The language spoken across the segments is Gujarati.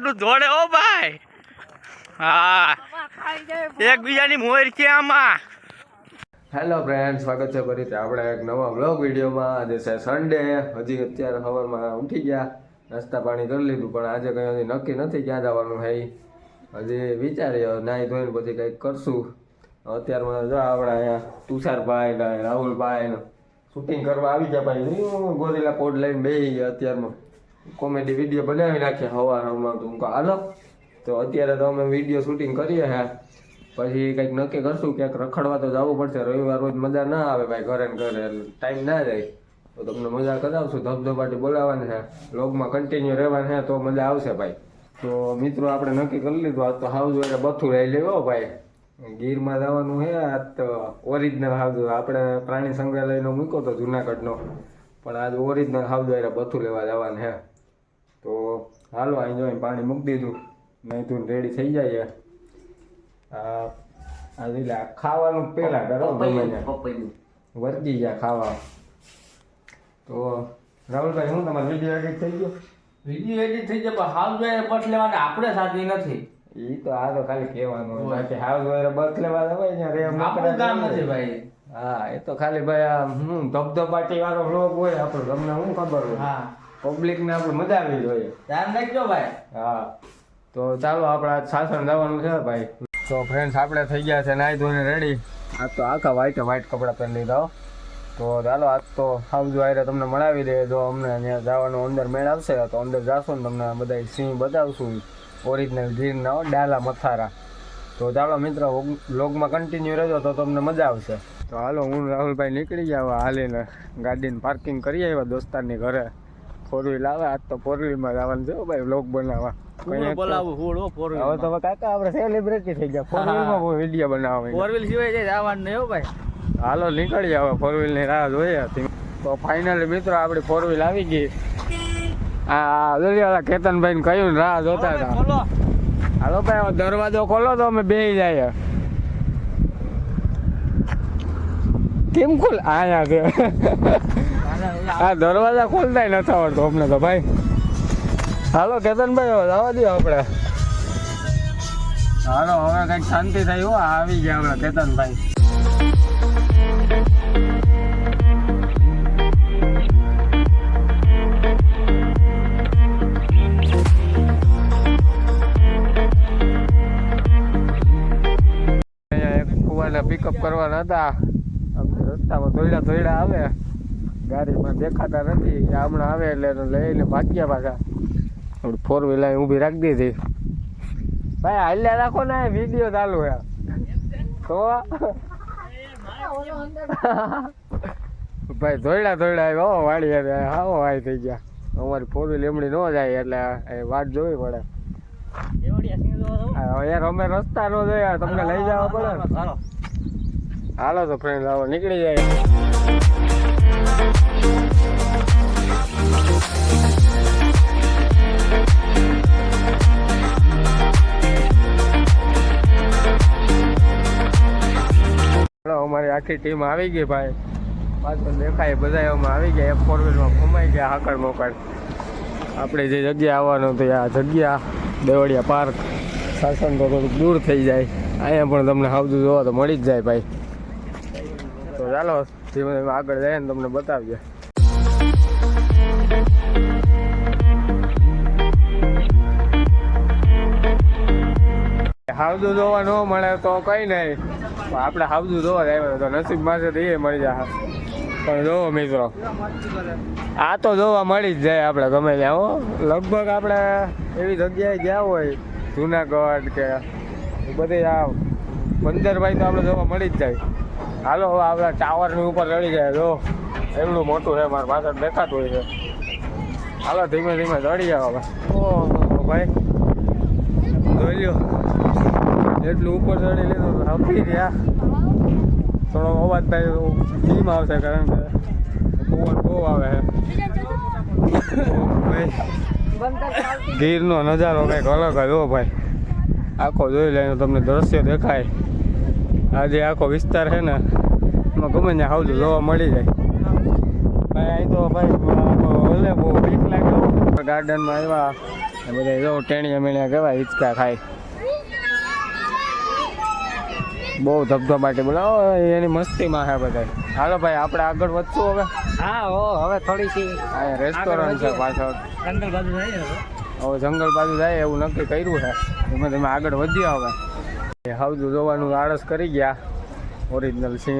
હાડું દોડે ઓ ભાઈ. હા. એકબીજાની મોર છે આમાં. હેલો ફ્રેન્ડ સ્વાગત છે ફરીથી આપણે એક નવા બ્લોગ વિડીયોમાં. આજે છે સન્ડે હજી અત્યારે સવારમાં ઉઠી ગયા, નાસ્તા પાણી કરી લીધું, પણ આજે કંઈ હજી નક્કી નથી ક્યાં જવાનું છે હજી વિચારીએ નાહી ધોઈને પછી કંઈક કરશું. અત્યારમાં જો આપણે અહીંયા તુષારભાઈ ને રાહુલભાઈ ને શૂટિંગ કરવા આવી ગયા ભાઈ. હું ગોરીલા કોડ લઈને બેસી ગયા અત્યારમાં. કોમેડી વીડિયો બનાવી નાખ્યા હવાર હમણાં તો હું હાલો. તો અત્યારે તો અમે વીડિયો શૂટિંગ કરીએ હે. પછી કંઈક નક્કી કરશું, ક્યાંક રખડવા તો જવું પડશે. રવિવાર રોજ મજા ના આવે ભાઈ ઘરે ને ઘરે ટાઈમ ના જાય. તો તમને મજા કરાવશું, ધબધબાટી બોલાવવાની છે લોગમાં કન્ટિન્યુ રહેવાની છે તો મજા આવશે ભાઈ. તો મિત્રો, આપણે નક્કી કરી લીધું આજ તો હાઉસ એટલે બથું રહી લેવો ભાઈ. ગીરમાં જવાનું છે આજ તો ઓરિજિનલ હાઉસ આપણે પ્રાણી સંગ્રહાલયનો મૂક્યો તો જુનાગઢનો. પણ આજ ઓરિજિનલ હાઉસ એટલે બથું લેવા જવાનું છે તો હાલો અહીં જોઈને પાણી મૂકી દીધું. નહીં તું રેડી થઈ જાય આ આ એટલે ખાવાનું પેલા કરો ગમે ગયા ખાવા. તો રાહુલભાઈ હું તમારે વીડિયો એડિટ થઈ ગયો? વીડિયો એડિટ થઈ જાય પણ હાલ જોઈએ બસ લેવાને આપણે સાથી નથી. એ તો આ તો ખાલી કહેવાનું. બાકી હાઉસ વાયર બસ લેવા હોય ને રે આપણું કામ નથી ભાઈ. હા એ તો ખાલી ભાઈ આ હું ધબધબાટી વાળો બ્લોગ હોય આપણો. તમને શું ખબર હોય? હા. પબ્લિક ને આપણે મજા આવી જોઈએ ધ્યાન રાખજો ભાઈ. હા. તો ચાલો આપણે સાસણ જવાનું છે ભાઈ. તો ફ્રેન્ડ્સ આપણે થઈ ગયા છે નાઈ ધોઈને રેડી આજ તો આખા વ્હાઈટ વ્હાઈટ કપડાં પહેરી લીધા. તો ચાલો આજ તો હાઉસ વાયરે તમને મળાવી દે જો અમને ત્યાં જવાનું અંદર મેળ આવશે તો અંદર જાશું ને તમને બધા સિંહ બતાવશું. ઓરિજિનલ ગીરના ડાલા મથારા. તો ચાલો મિત્રો લોગમાં કન્ટિન્યુ રહેજો તો તમને મજા આવશે. તો હાલો હું રાહુલભાઈ નીકળી ગયા હાલીને ગાડીને પાર્કિંગ કરી આવ્યા દોસ્તારની ઘરે. ફોર વ્હીલ આવે આજ તો ફોર વ્હીલમાં જવાનું છે ભાઈ વ્લોગ બનાવવા. હવે તો કાકા આપણે સેલિબ્રિટી થઈ ગયા. ફોર વ્હીલમાં વીડિયો બનાવવા ફોર વ્હીલ સિવાય જાય જવાનું નહીં ભાઈ. હાલો નીકળી હવે ફોર વ્હીલની રાહ જોઈએ હતી. તો ફાઇનલી મિત્રો આપણી ફોર વ્હીલ આવી ગઈ. આ દરિયાળા કેતનભાઈ ને કહ્યું રાહ જોતા હતા? હાલો ભાઈ દરવાજો ખોલો તો અમે બે જાય. કેમ ખુલ આયા છે. આ દરવાજા ખોલતા નથી આવડતો અમને તો ભાઈ. હાલો, કેતનભાઈ આવવા દો આપણે. હાલો, હવે કંઈક શાંતિ થઈ, હો, આવી ગયા આપણે, કેતનભાઈ. પિકઅપ કરવાના હતા. રસ્તામાં ધોઈડા ધોઈડા આવે. ગાડીમાં દેખાતા નથી. હમણાં આવે એટલે લઈને ભાગ્યા પાછા. ફોર વ્હીલર ઊભી રાખી દીધી. ભાઈ, હાલ્યા રાખો ને વીડિયો ચાલુ હે તો? ભાઈ, ધોયડા ધોયડા આવ્યો વાડી હારે. હાવો વાય થઈ ગયા. અમારી ફોર વ્હીલ એમડી ન જાય એટલે વાટ જોવી પડે. યાર, અમે રસ્તા ન જોયા. તમને લઈ જવા પડે. હાલો તો ફ્રેન્ડ આવો નીકળી જાય. અમારી આખી ટીમ આવી ગઈ ભાઈ. પાછળ દેખાય બધા એમાં આવી ગયા ફોર વ્હીલમાં ઘુમાઈ ગયા, હાકડ મોકડ. આપણે જે જગ્યા આવવાનું હતું આ જગ્યા, દેવળિયા પાર્ક શાસન તો થોડુંક દૂર થઈ જાય. અહીંયા પણ તમને હાવજું જોવા તો મળી જ જાય ભાઈ. તો ચાલો, ધીમે ધીમે આગળ જાય ને તમને બતાવીએ. હાવજું જોવા ન મળે તો કઈ નહીં. પણ આપણે હાવજું જોવા જ આવ્યા તો નસીબમાં છે એ મળી જાય. પણ જોવો મિત્રો, આ તો જોવા મળી જ જાય આપણે ગમે ત્યાં હો. લગભગ આપણે એવી જગ્યાએ ગયા હોય, જુનાગઢ કે બધી આ બંદરભાઈ તો આપણે જોવા મળી જ જાય. હાલો હવે આપણે ટાવરની ઉપર ચડી જાય. જો, એમનું મોટું છે, મારા પાછળ દેખાતું હોય છે. હાલો, ધીમે ધીમે ચડી જાવ હવે. ઓહો, ભાઈ. જોઈ લ્યો. એટલું ઉપર ચડી લીધું હફી રહ્યા થોડો અવાજ થાય ધીમ આવશે કારણ કે પવન બહુ આવે છે. ગીરનો નજારો કંઈક અલગ જ હો ભાઈ. આખો જોઈ લે તમને દ્રશ્ય દેખાય. આજે આખો વિસ્તાર છે ને, એમાં ગમે ત્યાં આવતું જોવા મળી જાય. ભાઈ, અહીં તો ભાઈ ભલે બહુ બીક લાગે ગાર્ડનમાં આવ્યા બધા જો ટેણીયા મેણિયા કહેવાય હિંચકા ખાય. બહુ ધબધબાટી બોલાવો એની મસ્તીમાં છે બધા હાલો ભાઈ આપણે આગળ વધશું હવે? હા હો હવે થોડી સી રેસ્ટોરન્ટ છે પાછળ. જંગલ બાજુ જાય હવે. જંગલ બાજુ જાય એવું નક્કી કર્યું છે. એમાં તમે આગળ વધ્યા હવે. એ હાવજું જોવાનું આળસ કરી ગયા ઓરિજિનલ સિંહ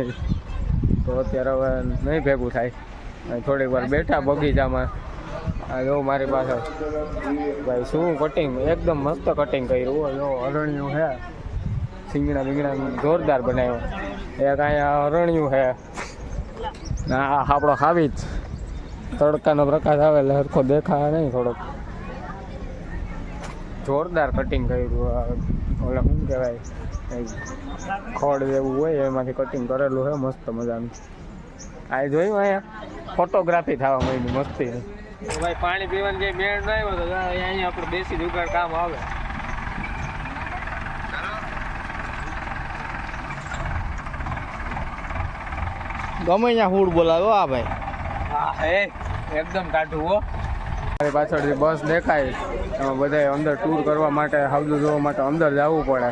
તો અત્યારે હવે નહીં ભેગું થાય. થોડીક વાર બેઠા બગીચામાં. આ જો મારી પાસે. ભાઈ શું કટિંગ એકદમ મસ્ત કટિંગ કર્યું. જો અરણ્યું છે. સિંગડા બિંગડા જોરદાર બનાવ્યો. એક અહીંયા અરણ્યું છે. ના આપણો ખાવી જ તડકાનો પ્રકાશ આવે એટલે સરખો દેખાય નહીં થોડોક. જોરદાર કટિંગ કર્યું ઓલા શું કહેવાય ખોડ જેવું હોય એમાંથી કટિંગ કરેલું છે, મસ્ત મજાનું. આ જોયું અહીંયા? ફોટોગ્રાફી થવા માંડી મસ્તી ભાઈ પાણી પીવાની જે મેળ ના આવ્યો તો અહીંયા આપણે દેશી જુગાડ કામ આવે. ગમે ત્યાં ફૂડ બોલાવો આ ભાઈ. હા હે એકદમ કાઢું હો. મારી પાછળથી બસ દેખાય એમાં બધા અંદર ટૂર કરવા માટે હાવજુ જોવા માટે અંદર જવું પડે.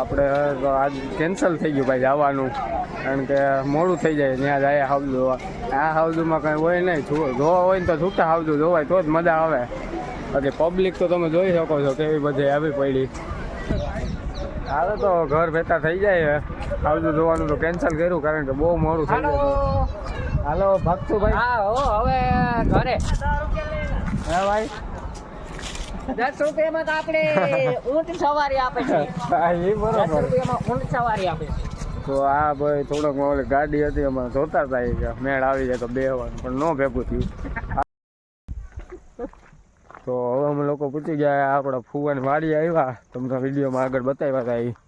આપણે તો આજ કેન્સલ થઈ ગયું ભાઈ જવાનું. કારણ કે મોડું થઈ જાય ત્યાં જાય હાવજુ જોવા. આ હાવજુમાં કંઈ હોય નહીં જોવા હોય ને તો છૂટા હાવજુ જોવાય તો જ મજા આવે. બાકી પબ્લિક તો તમે જોઈ શકો છો કેવી બધી આવી પડી. હવે તો ઘર ભેતા થઈ જાય હાવજુ જોવાનું તો કેન્સલ કર્યું કારણ કે બહુ મોડું થઈ ગયું. હાલો ભાગતું ભાઈ હા હો હવે ઘરે. હા ભાઈ. દસ રૂપિયામાં તો આપણે ઊંટ સવારી આપે છે. એ દસ રૂપિયામાં ઊંટ સવારી આપે છે. તો આ ભાઈ થોડોક ઓલી ગાડી હતી એમાં જોતા હતા એ કે મેળ આવી જાય તો બેહવાનું પણ ન ભેગું થયું. તો હવે અમે લોકો પૂછી ગયા આપણા ફુવાની વાડી આવ્યા. તમને વિડીયોમાં આગળ બતાવ્યા હતા એ. અમારે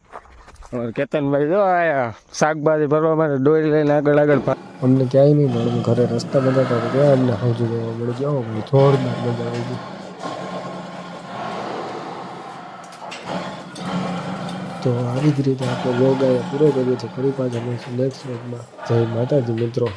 કેતનભાઈ જો આયા, શાકભાજી ભરવા માટે દોરી લઈને આગળ આગળ અમને ક્યાંય નહીં મળે ઘરે રસ્તા બધા તો ગયા, અમને હજુ મળે મળી ગયો થોડ મજા આવી ગઈ. તો આવી જ રીતે આપણે યોગ પૂરો કર્યો છે ફરી પાછા નેક્સ્ટ વ્લોગમાં જય માતાજી મિત્રો.